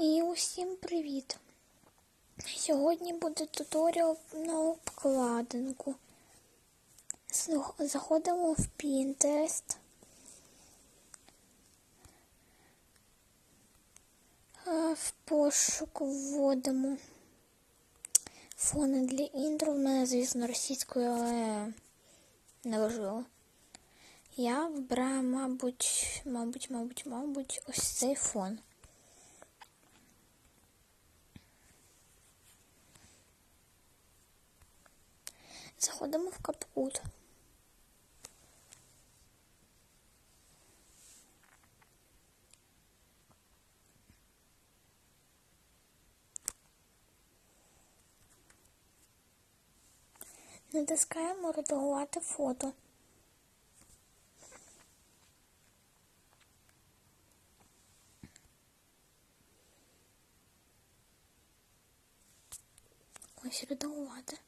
І усім привіт! Сьогодні буде туторіал на обкладинку. Заходимо в Pinterest. В пошук вводимо фони для інтро. В мене, звісно, російською, але неважливо. Я вибираю, мабуть, мабуть, мабуть, мабуть, ось цей фон. Заходимо в капкут. Натискаємо редагувати фото. Ось редагувати.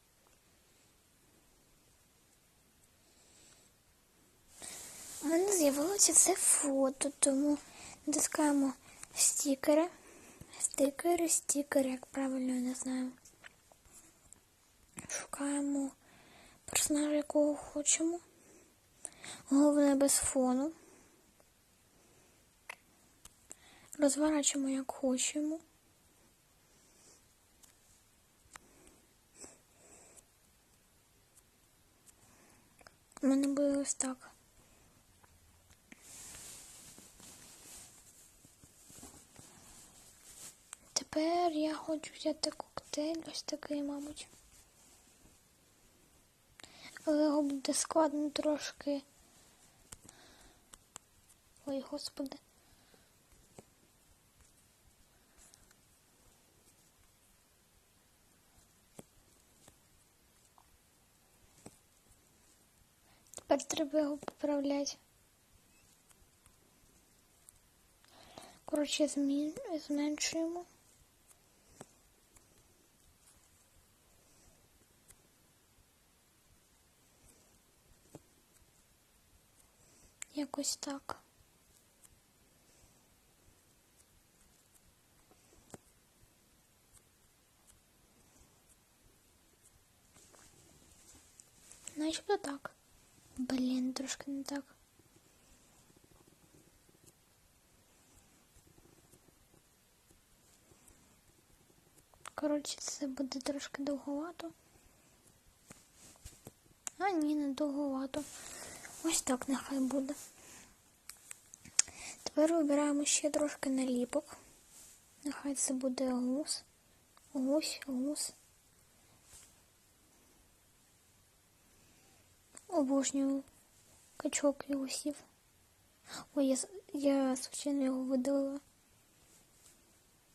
Мене з'явилося це фото, тому натискаємо стікери. Стикери, стікери, як правильно я не знаю. Шукаємо персонажа, якого хочемо. Головне без фону. Розворачуємо як хочемо. У мене буде ось так. Тепер я хочу взяти коктейль, ось такий, мабуть. Але його буде складно трошки. Ой, господи. Тепер треба його поправляти. Коротше, зменшуємо. Якось так. Начебто так. Блін, трошки не так. Коротше, це буде трошки довговато. А ні, не довговато. Ось так нехай буде. Тепер вибираємо ще трошки наліпок. Нехай це буде гус. Гусь, гус. Обожнюю качок і гусів. Ой, я, я случайно його видалила.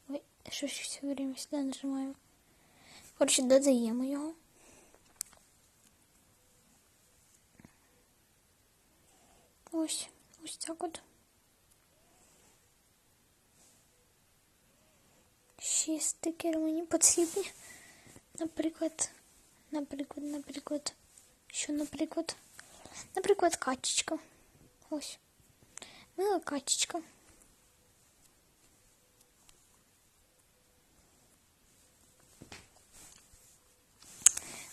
Ой, що все время сюди нажимаю. Коротше, додаємо його. Ось, ось так от. Ще стикери мені потрібні. Наприклад, наприклад, наприклад. Що, наприклад? Наприклад, качечка. Ось. Мила качечка.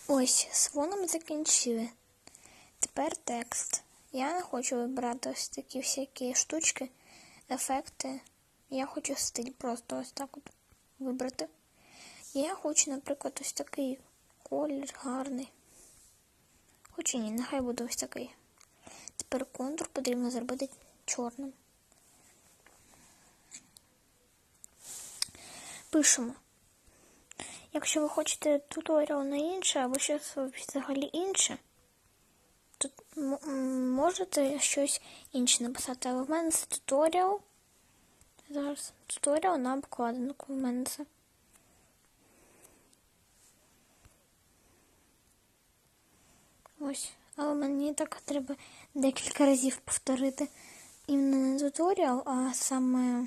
Ось, з фоном закінчили. Тепер текст. Я не хочу вибирати ось такі всякі штучки, ефекти. Я хочу стиль просто ось так от вибрати. Я хочу, наприклад, ось такий колір гарний. Хочу ні, нехай буде ось такий. Тепер контур потрібно зробити чорним. Пишемо. Якщо ви хочете туторіал на інше або щось взагалі інше, м- можете щось інше написати. Але в мене це туторіал. Зараз туторіал на обкладинку в мене це. Ось. Але мені так треба декілька разів повторити. Іменно не туторіал, а саме.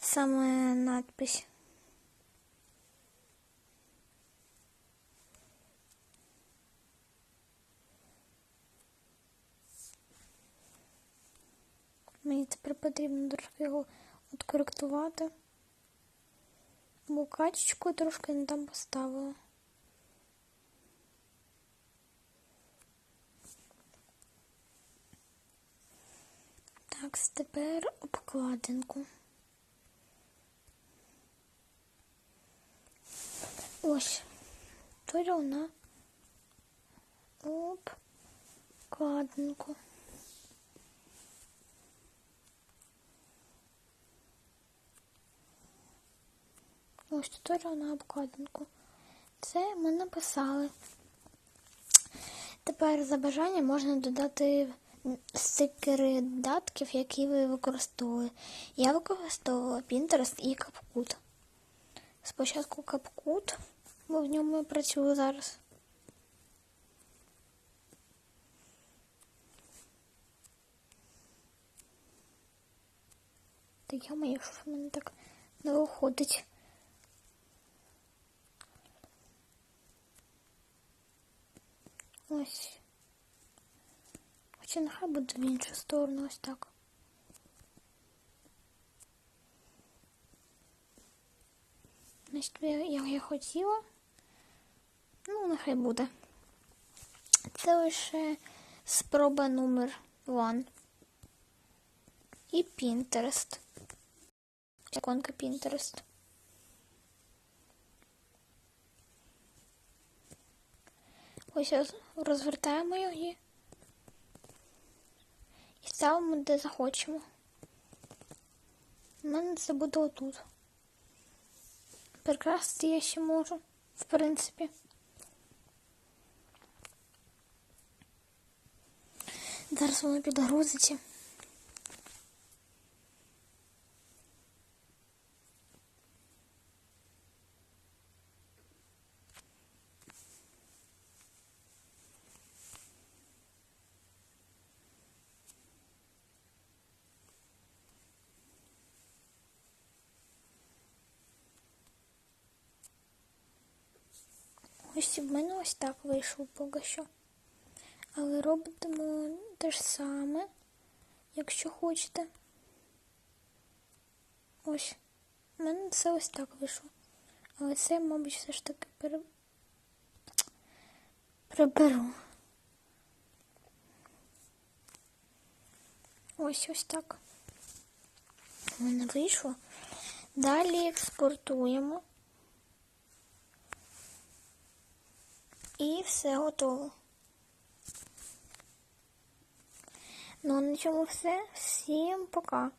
Саме надпись. Мені тепер потрібно трошки його откоректувати. Бо качечку трошки не там поставила. Так, тепер обкладинку. Ось. Толя вона обкладинку. Ось туторіал на обкладинку. Це ми написали. Тепер за бажанням можна додати стикери додатків, які ви використовували. Я використовувала Pinterest і CapCut. Спочатку CapCut, бо в ньому я працюю зараз. Та я що в мене так не виходить. Ось. Хоча нехай буде в іншу сторону ось так. Значить, як я хотіла. Ну, нехай буде. Це лише спроба номер 1. І Pinterest. Іконка Pinterest. Ось розвертаємо її і ставимо де захочемо. У мене це буде отут. Прикрасити я ще можу, в принципі. Зараз воно підгрузиться. Ось в мене ось так вийшло поки що. Але робимо те ж саме, якщо хочете. Ось. У мене це ось так вийшло. Але це, мабуть, все ж таки пере... приберу. Ось ось так. У мене вийшло. Далі експортуємо. І все готово. Ну, на цьому все. Всім пока.